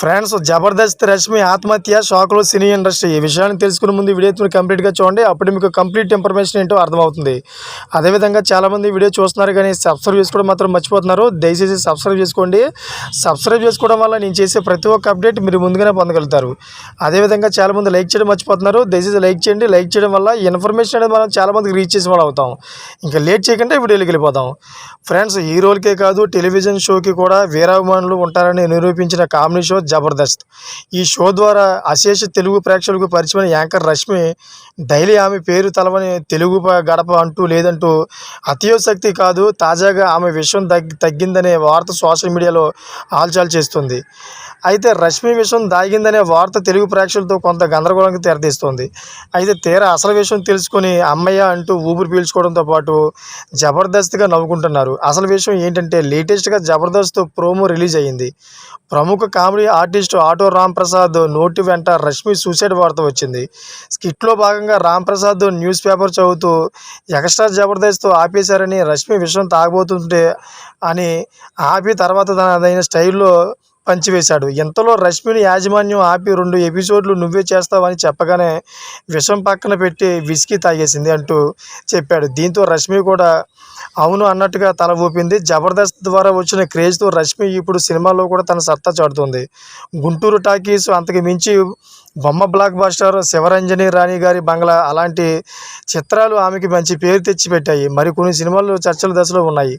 Friends Jabardasth Rashmi ఆత్మహత్య షాక్లో cine industry ఈ విషయాన్ని తెలుసుకునే ముందు వీడియో మీరు కంప్లీట్గా చూడండి. అప్పుడు మీకు కంప్లీట్ ఇన్ఫర్మేషన్ ఏంటో అర్థమవుతుంది. అదేవిధంగా చాలామంది వీడియో చూస్తున్నారు కానీ సబ్స్క్రైబ్ చేసుకోవడం మాత్రం మర్చిపోతున్నారు. దయచేసి సబ్స్క్రైబ్ చేసుకోండి. సబ్స్క్రైబ్ చేసుకోవడం వల్ల నేను చేసే ప్రతి ఒక్క అప్డేట్ మీరు ముందుగానే పొందగలుగుతారు. అదేవిధంగా చాలామంది లైక్ చేయడం మర్చిపోతున్నారు. దయచేసి లైక్ చేయండి. లైక్ చేయడం వల్ల ఇన్ఫర్మేషన్ అనేది మనం చాలామందికి రీచ్ చేసి వాళ్ళు అవుతాం. ఇంకా లేట్ చేయకుండా వీడియోకి వెళ్ళిపోతాం ఫ్రెండ్స్ హీరోలకే కాదు టెలివిజన్ షోకి కూడా వీరాభిమానులు ఉంటారని నిరూపించిన కామెడీ షో జబర్దస్త్. ఈ షో ద్వారా అశేష తెలుగు ప్రేక్షకులకు పరిచయమైన యాంకర్ రష్మి డైలీ ఆమె పేరు తలవని తెలుగు గడప అంటూ లేదంటూ అతియోశక్తి కాదు. తాజాగా ఆమె విషయం తగ్గి తగ్గిందనే వార్త సోషల్ మీడియాలో ఆల్చాల్ చేస్తుంది. అయితే రష్మి విషయం దాగిందనే వార్త తెలుగు ప్రేక్షకులతో కొంత గందరగోళంగా తెరదీస్తుంది అయితే తీరా అసలు విషయం తెలుసుకొని అమ్మయ్య అంటూ ఊపిరి పీల్చుకోవడంతో పాటు జబర్దస్త్గా నవ్వుకుంటున్నారు. అసలు విషయం ఏంటంటే లేటెస్ట్గా జబర్దస్త్ ప్రోమో రిలీజ్ అయ్యింది. ప్రముఖ comedy artist auto Ram Prasad నోటి వెంట రష్మి సూసైడ్ వార్త వచ్చింది. స్కిట్లో భాగంగా రామ్ ప్రసాద్ న్యూస్ పేపర్ చదువుతూ ఎక్స్ట్రా జబర్దస్త్ ఆపేశారని రష్మి విషయం తాగబోతుంటే అని ఆపి తర్వాత తనదైన స్టైల్లో పంచివేశాడు. ఇంతలో రష్మిని యాజమాన్యం ఆపి రెండు ఎపిసోడ్లు నువ్వే చేస్తావని చెప్పగానే విషం పక్కన పెట్టి విసికి తాగేసింది అంటూ చెప్పాడు. దీంతో రష్మి కూడా అవును అన్నట్టుగా తల ఊపింది. జబర్దస్త్ ద్వారా వచ్చిన క్రేజ్తో రష్మి ఇప్పుడు సినిమాల్లో కూడా తన సత్తా చాటుతుంది. గుంటూరు టాకీస్ అంతకు మించి బొమ్మ బ్లాక్ బాస్టర్ శివరంజని రాణి గారి బంగ్లా అలాంటి చిత్రాలు ఆమెకి మంచి పేరు తెచ్చిపెట్టాయి. మరికొన్ని సినిమాలు చర్చల దశలో ఉన్నాయి.